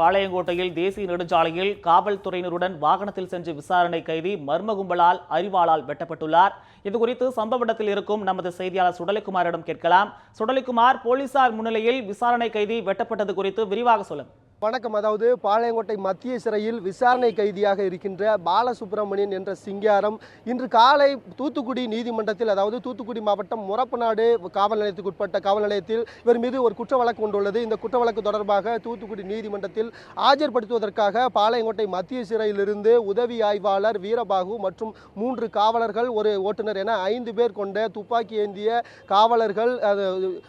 பாளையங்கோட்டையில் தேசிய நெடுஞ்சாலையில் காவல்துறையினருடன் வாகனத்தில் சென்று விசாரணை கைதி மர்ம கும்பலால் அறிவாளால் வெட்டப்பட்டுள்ளார். இதுகுறித்து சம்பவ இடத்தில் இருக்கும் நமது செய்தியாளர் சுடலிக்குமாரிடம் கேட்கலாம். சுடலிக்குமார் போலீசார் முன்னிலையில் விசாரணை கைதி வெட்டப்பட்டது குறித்து விரிவாக சொல்லுங்கள். வணக்கம். அதாவது பாளையங்கோட்டை மத்திய சிறையில் விசாரணை கைதியாக இருக்கின்ற பாலசுப்ரமணியன் என்ற சிங்காரம் இன்று காலை தூத்துக்குடி நீதிமன்றத்தில் அதாவது தூத்துக்குடி மாவட்டம் முரப்பநாடு காவல் நிலையத்துக்கு உட்பட்ட காவல் நிலையத்தில் இவர் மீது ஒரு குற்ற வழக்கு கொண்டுள்ளது இந்த குற்ற வழக்கு தொடர்பாக தூத்துக்குடி நீதிமன்றத்தில் ஆஜர்படுத்துவதற்காக பாளையங்கோட்டை மத்திய சிறையிலிருந்து உதவி ஆய்வாளர் வீரபாகு மற்றும் மூன்று காவலர்கள் ஒரு ஓட்டுநர் என ஐந்து பேர் கொண்ட துப்பாக்கி ஏந்திய காவலர்கள் அது,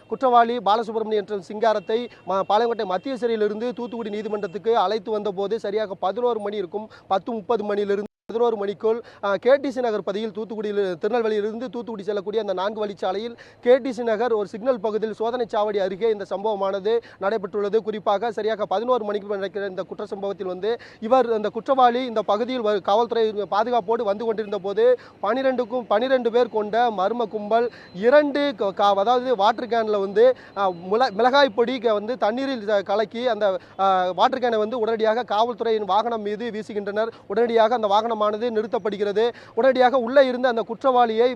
குற்றவாளி பாலசுப்ரமணியன் என்ற சிங்காரத்தை பாளையங்கோட்டை மத்திய சிறையிலிருந்து தூத்துக்குடி நீதிமன்றத்துக்கு அழைத்து வந்தபோது சரியாக பதினோரு மணி இருக்கும் பத்து முப்பது மணியிலிருந்து பதினோரு மணிக்குள் கேடிசி நகர் பகுதியில் தூத்துக்குடியில் திருநெல்வேலியிலிருந்து தூத்துக்குடி செல்லக்கூடிய அந்த நான்கு வழிச்சாலையில் கேடிசி நகர் ஒரு சிக்னல் பகுதியில் சோதனை சாவடி அருகே இந்த சம்பவமானது நடைபெற்றுள்ளது. குறிப்பாக சரியாக பதினோரு மணிக்கு நடக்கிற இந்த குற்ற சம்பவத்தில் வந்து இவர் இந்த குற்றவாளி இந்த பகுதியில் காவல்துறை பாதுகாப்போடு வந்து கொண்டிருந்த போது பனிரெண்டுக்கும் பனிரெண்டு பேர் கொண்ட மர்ம கும்பல் இரண்டு க- அதாவது வாட்டர் கேனில் வந்து மிளகாய் பொடி க- வந்து தண்ணீரில் கலக்கி அந்த வாட்டர் கேனை வந்து உடனடியாக காவல்துறையின் வாகனம் மீது வீசுகின்றனர். உடனடியாக அந்த வாகனமானது நிறுத்தப்படுகிறது. உடனடியாக உள்ளே இருந்த அந்த குற்றவாளியை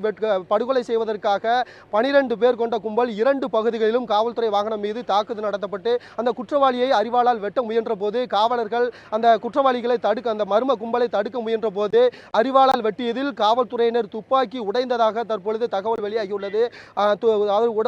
படுகொலை செய்வதற்காக பனிரெண்டு பேர் கொண்ட கும்பல் இரண்டு பகுதிகளிலும் காவல்துறை வாகனம் மீது தாக்குதல் நடத்தப்பட்டு அந்த குற்றவாளியை அறிவாளால் வெட்ட முயன்ற போது காவலர்கள் அந்த குற்றவாளிகளை தடுக்க அந்த மர்ம கும்பலை தடுக்க முயன்ற போது அறிவாளால் வெட்டியதில் காவல்துறையினர் துப்பாக்கி உடைந்ததாக தற்பொழுது தகவல் வெளியாகியுள்ளது.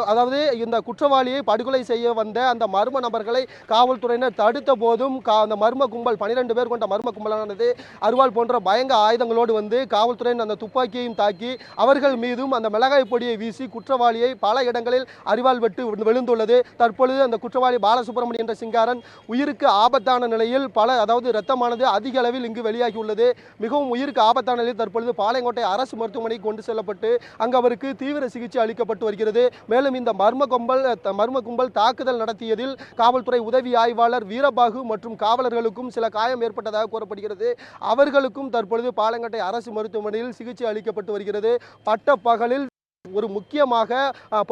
அதாவது இந்த குற்றவாளியை படுகொலை செய்ய வந்த அந்த மர்ம நபர்களை காவல்துறையினர் தடுத்த போதும் கா- அந்த மர்ம கும்பல் பனிரெண்டு பேர் கொண்ட மர்ம கும்பலானது அருவாள் போன்ற பயங்க ஆயுதங்களோடு வந்து காவல்துறையின் அந்த துப்பாக்கியையும் தாக்கி அவர்கள் மீதும் அந்த மிளகாய் பொடியை வீசி குற்றவாளியை பல இடங்களில் அறிவால் வெட்டு விழுந்துள்ளது. தற்பொழுது அந்த குற்றவாளி பாலசுப்ரமணியன் என்ற சிங்காரன் உயிருக்கு ஆபத்தான நிலையில் பல அதாவது இரத்தமானது அதிக அளவில் இங்கு வெளியாகியுள்ளது. மிகவும் உயிருக்கு ஆபத்தான நிலையில் தற்பொழுது பாளையங்கோட்டை அரசு மருத்துவமனைக்கு கொண்டு செல்லப்பட்டு அங்கு அவருக்கு தீவிர சிகிச்சை அளிக்கப்பட்டு வருகிறது. மேலும் இந்த மர்ம கும்பல் மர்ம கும்பல் தாக்குதல் நடத்தியதில் காவல்துறை உதவி ஆய்வாளர் வீரபாகு மற்றும் காவலர்களுக்கும் சில காயம் ஏற்பட்டதாக கூறப்படுகிறது. அவர்களுக்கும் தற்போது தற்பொழுது பாலங்கட்டை அரசு மருத்துவமனையில் சிகிச்சை அளிக்கப்பட்டு வருகிறது. பட்ட பகலில் ஒரு முக்கியமாக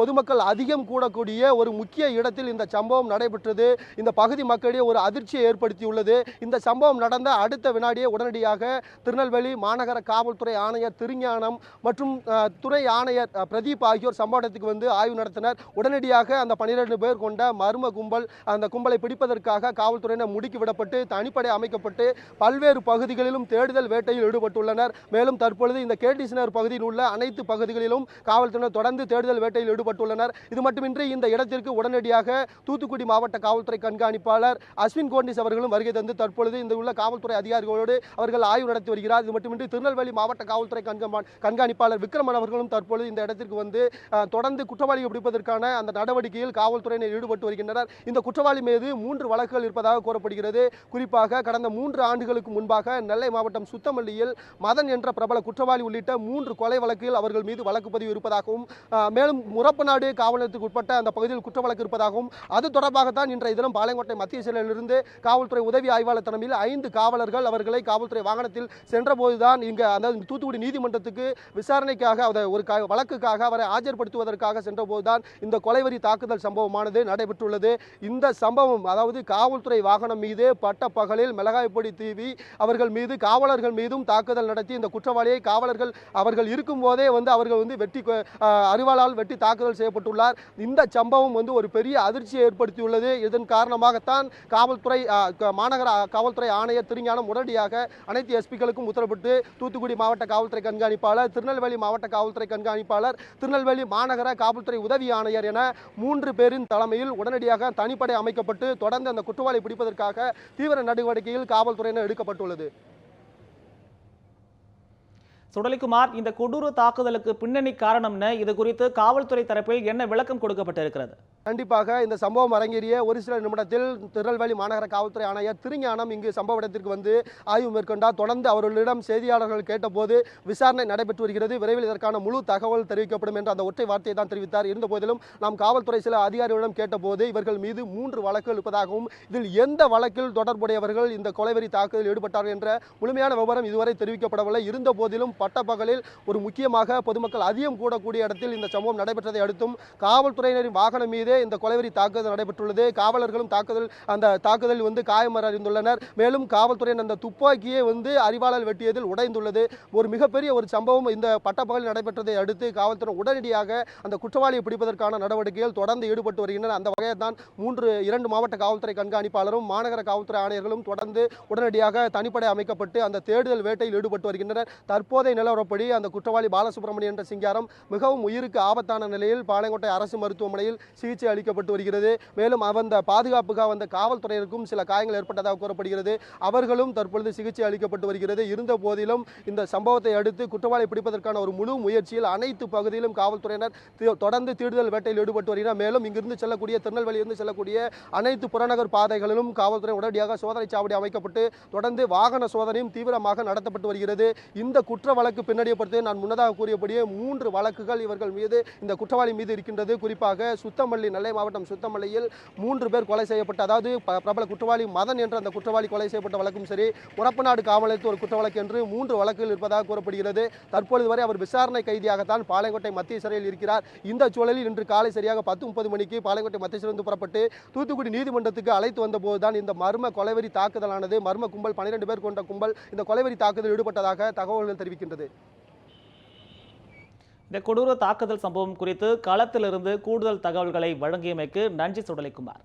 பொதுமக்கள் அதிகம் கூடக்கூடிய ஒரு முக்கிய இடத்தில் இந்த சம்பவம் நடைபெற்றது. இந்த பகுதி மக்களிடையே ஒரு அதிர்ச்சியை ஏற்படுத்தியுள்ளது. இந்த சம்பவம் நடந்த அடுத்த வினாடியே உடனடியாக திருநெல்வேலி மாநகர காவல்துறை ஆணையர் திருஞானம் மற்றும் துறை துணை ஆணையர் பிரதீப் ஆகியோர் சம்பவ இடத்துக்கு வந்து ஆய்வு நடத்தினர். உடனடியாக அந்த பனிரெண்டு பேர் கொண்ட மர்ம கும்பல் அந்த கும்பலை பிடிப்பதற்காக காவல்துறையினர் முடுக்கி விடப்பட்டு தனிப்படை அமைக்கப்பட்டு பல்வேறு பகுதிகளிலும் தேடுதல் வேட்டையில் ஈடுபட்டுள்ளனர். மேலும் தற்பொழுது இந்த கேடிசினர் பகுதியில் உள்ள அனைத்து பகுதிகளிலும் காவல் காவல்துறையினர் தொடர்ந்து தேடுதல் வேட்டையில் ஈடுபட்டுள்ளனர். இது மட்டுமின்றி இந்த இடத்திற்கு உடனடியாக தூத்துக்குடி மாவட்ட காவல்துறை கண்காணிப்பாளர் அஸ்வின் கோண்டிஸ் அவர்களும் வருகை தந்து தற்பொழுது இந்த உள்ள காவல்துறை அதிகாரிகளோடு அவர்கள் ஆய்வு நடத்தி வருகிறார். இது மட்டுமின்றி திருநெல்வேலி மாவட்ட காவல்துறை கண்காணிப்பாளர் விக்ரமன் அவர்களும் தற்பொழுது இந்த இடத்திற்கு வந்து தொடர்ந்து குற்றவாளியை பிடிப்பதற்கான அந்த நடவடிக்கையில் காவல்துறையினர் ஈடுபட்டு வருகின்றனர். இந்த குற்றவாளி மீது மூன்று வழக்குகள் இருப்பதாக கூறப்படுகிறது. குறிப்பாக கடந்த மூன்று ஆண்டுகளுக்கு முன்பாக நெல்லை மாவட்டம் சுத்தமல்லியில் மதன் என்ற பிரபல குற்றவாளி உள்ளிட்ட மூன்று கொலை வழக்கில் அவர்கள் மீது வழக்கு பதிவு இருப்பதாகவும் மேலும் முரப்பநாடு காவல் நிலையத்துக்கு உட்பட்ட அந்த பகுதியில் குற்ற வழக்கு இருப்பதாகவும் அது தொடர்பாகத்தான் இன்றைய தினம் பாளையங்கோட்டை மத்திய சிறையிலிருந்து காவல்துறை உதவி ஆய்வாளர் தலைமையில் ஐந்து காவலர்கள் அவர்களை காவல்துறை வாகனத்தில் சென்றபோதுதான் இங்கு அதாவது தூத்துக்குடி நீதிமன்றத்துக்கு விசாரணைக்காக அதை ஒரு க- வழக்குக்காக அவரை ஆஜர்படுத்துவதற்காக சென்றபோதுதான் இந்த கொலைவரி தாக்குதல் சம்பவமானது நடைபெற்றுள்ளது. இந்த சம்பவம் அதாவது காவல்துறை வாகனம் மீது பட்ட பகலில் மிளகாய் பொடி தீவி அவர்கள் மீது காவலர்கள் மீதும் தாக்குதல் நடத்தி இந்த குற்றவாளியை காவலர்கள் அவர்கள் இருக்கும் போதே வந்து அவர்கள் வந்து வெட்டி அறிவாளால் வெட்டி தாக்குதல் செய்யப்பட்டுள்ளார். இந்த சம்பவம் வந்து ஒரு பெரிய அதிர்ச்சியை ஏற்படுத்தியுள்ளது. இதன் காரணமாகத்தான் காவல்துறை மாநகர காவல்துறை ஆணையர் திருஞானம் உடனடியாக அனைத்து எஸ்பிகளுக்கும் உத்தரவிட்டு தூத்துக்குடி மாவட்ட காவல்துறை கண்காணிப்பாளர் திருநெல்வேலி மாவட்ட காவல்துறை கண்காணிப்பாளர் திருநெல்வேலி மாநகர காவல்துறை உதவி ஆணையர் என மூன்று பேரின் தலைமையில் உடனடியாக தனிப்படை அமைக்கப்பட்டு தொடர்ந்து அந்த குற்றவாளி பிடிப்பதற்காக தீவிர நடவடிக்கையில் காவல்துறையினர் எடுக்கப்பட்டுள்ளது. சுடலிக்குமார் இந்த கொடூர தாக்குதலுக்கு பின்னணி காரணம்னு இது குறித்து காவல்துறை தரப்பில் என்ன விளக்கம் கொடுக்கப்பட்டிருக்கிறது? கண்டிப்பாக இந்த சம்பவம் அரங்கேறிய ஒரு சில நிமிடத்தில் திருநெல்வேலி மாநகர காவல்துறை ஆணையர் திருஞானம் இங்கு சம்பவ இடத்திற்கு வந்து ஆய்வு மேற்கொண்டார். தொடர்ந்து அவர்களிடம் செய்தியாளர்கள் கேட்டபோது விசாரணை நடைபெற்று வருகிறது. விரைவில் இதற்கான முழு தகவல் தெரிவிக்கப்படும் என்று அந்த ஒற்றை வார்த்தையை தான் தெரிவித்தார். இருந்த போதிலும் நாம் காவல்துறை சில அதிகாரிகளிடம் கேட்டபோது இவர்கள் மீது மூன்று வழக்குகள் இருப்பதாகவும் இதில் எந்த வழக்கில் தொடர்புடையவர்கள் இந்த கொலைவெறி தாக்குதலில் ஈடுபட்டார்கள் என்ற முழுமையான விவரம் இதுவரை தெரிவிக்கப்படவில்லை. இருந்த போதிலும் பட்டப்பகலில் ஒரு முக்கியமாக பொதுமக்கள் அதிகம் கூடக்கூடிய இடத்தில் இந்த சம்பவம் நடைபெற்றதை அடுத்தும் காவல்துறையினரின் வாகனம் மீதே இந்த கொலைவெறி தாக்குதல் நடைபெற்றுள்ளது. காவலர்களும் தாக்குதல் அந்த தாக்குதலில் வந்து காயமடைந்துள்ளனர் மேலும் காவல்துறையின் அந்த துப்பாக்கியே வந்து அறிவாளால் வெட்டியதில் உடைந்துள்ளது. ஒரு மிகப்பெரிய ஒரு சம்பவம் இந்த பட்டப்பகலில் நடைபெற்றதை அடுத்து காவல்துறை உடனடியாக அந்த குற்றவாளியை பிடிப்பதற்கான நடவடிக்கைகள் தொடர்ந்து ஈடுபட்டு வருகின்றனர். அந்த வகையில் தான் மூன்று இரண்டு மாவட்ட காவல்துறை கண்காணிப்பாளரும் மாநகர காவல்துறை ஆணையர்களும் தொடர்ந்து உடனடியாக தனிப்படை அமைக்கப்பட்டு அந்த தேடுதல் வேட்டையில் ஈடுபட்டு வருகின்றனர். தற்போதைய நிலவரப்படி அந்த குற்றவாளி பாலசுப்ரமணியன் என்ற சிங்காரம் மிகவும் உயிருக்கு ஆபத்தான நிலையில் பாளையங்கோட்டை அரசு மருத்துவமனையில் சிகிச்சை அளிக்கப்பட்டு வருகிறது. மேலும் அந்த பாதுகாப்புக்காக வந்த காவல்துறையினருக்கும் சில காயங்கள் ஏற்பட்டதாக கூறப்படுகிறது. அவர்களும் தற்பொழுது சிகிச்சை அளிக்கப்பட்டு வருகிறது. இருந்த போதிலும் இந்த சம்பவத்தை அடுத்து குற்றவாளி பிடிப்பதற்கான ஒரு முழு முயற்சியில் அனைத்து பகுதியிலும் காவல்துறையினர் தொடர்ந்து தேடுதல் வேட்டையில் ஈடுபட்டு வருகிறார் மேலும் இங்கிருந்து செல்லக்கூடிய திருநெல்வேலியிலிருந்து செல்லக்கூடிய அனைத்து புறநகர் பாதைகளிலும் காவல்துறை உடனடியாக சோதனை சாவடி அமைக்கப்பட்டு தொடர்ந்து வாகன சோதனையும் தீவிரமாக நடத்தப்பட்டு வருகிறது. இந்த குற்ற வழக்கு பின்னணியப்படுத்தி நான் முன்னதாக கூறியபடியே மூன்று வழக்குகள் இவர்கள் மீது இந்த குற்றவாளி மீது இருக்கின்றது. குறிப்பாக சுத்தமல்லி நெல்லை மாவட்டம் சுத்தமல்லியில் மூன்று பேர் கொலை செய்யப்பட்ட அதாவது ப- பிரபல குற்றவாளி மதன் என்ற அந்த குற்றவாளி கொலை செய்யப்பட்ட வழக்கும் சரி முறப்பநாடு காவல் நிலையத்தில் ஒரு குற்ற வழக்கு என்று மூன்று வழக்குகள் இருப்பதாக கூறப்படுகிறது. தற்பொழுது வரை அவர் விசாரணை கைதியாகத்தான் பாளையங்கோட்டை மத்திய சிறையில் இருக்கிறார். இந்த சூழலில் இன்று காலை சரியாக பத்து முப்பது மணிக்கு பாளையங்கோட்டை மத்திய சிறைந்து புறப்பட்டு தூத்துக்குடி நீதிமன்றத்துக்கு அழைத்து வந்தபோது தான் இந்த மர்ம கொலைவெறி தாக்குதலானது மர்ம கும்பல் பன்னிரெண்டு பேர் கொண்ட கும்பல் இந்த கொலைவெறி தாக்குதலில் ஈடுபட்டதாக தகவல்கள் வருகின்றது இந்த கொடூர தாக்குதல் சம்பவம் குறித்து களத்திலிருந்து கூடுதல் தகவல்களை வழங்கியமைக்கு நன்றி சுடலைக்குமார்.